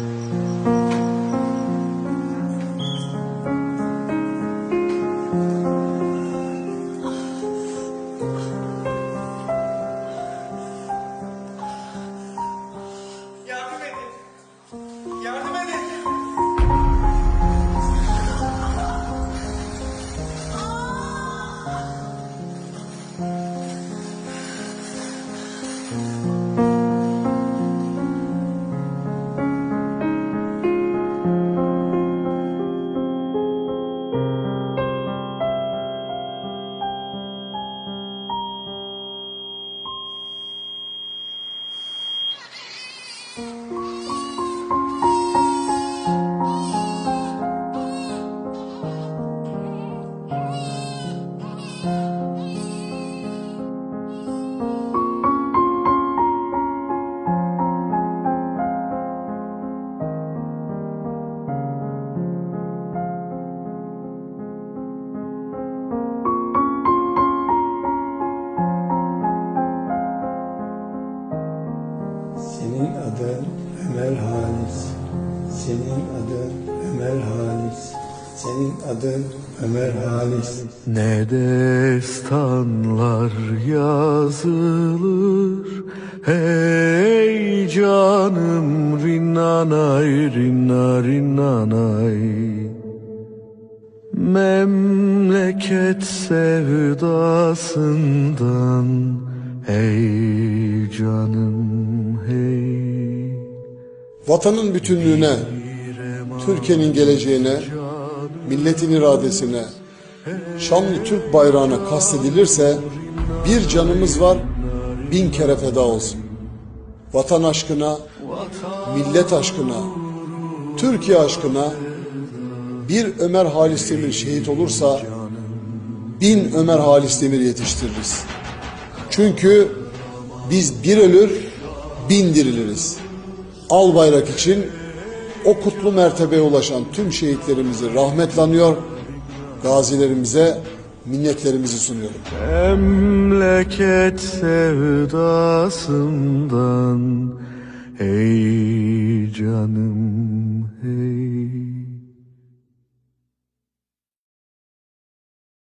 杨幂妹妹，杨幂妹妹。Senin adın Ömer Halis. Senin adın Ömer Halis. Senin adın Ömer Halis. Ne destanlar yazılır Hey canım rinnanay rinna rinnanay Memleket sevdasından Hey canım Vatanın bütünlüğüne, Türkiye'nin geleceğine, milletin iradesine, şanlı Türk bayrağına kastedilirse bir canımız var bin kere feda olsun. Vatan aşkına, millet aşkına, Türkiye aşkına bir Ömer Halis Demir şehit olursa bin Ömer Halis Demir yetiştiririz. Çünkü biz bir ölür bin diriliriz. Al bayrak için o kutlu mertebeye ulaşan tüm şehitlerimizi rahmetlanıyor, gazilerimize minnetlerimizi sunuyorum. Memleket sevdasından Ey canım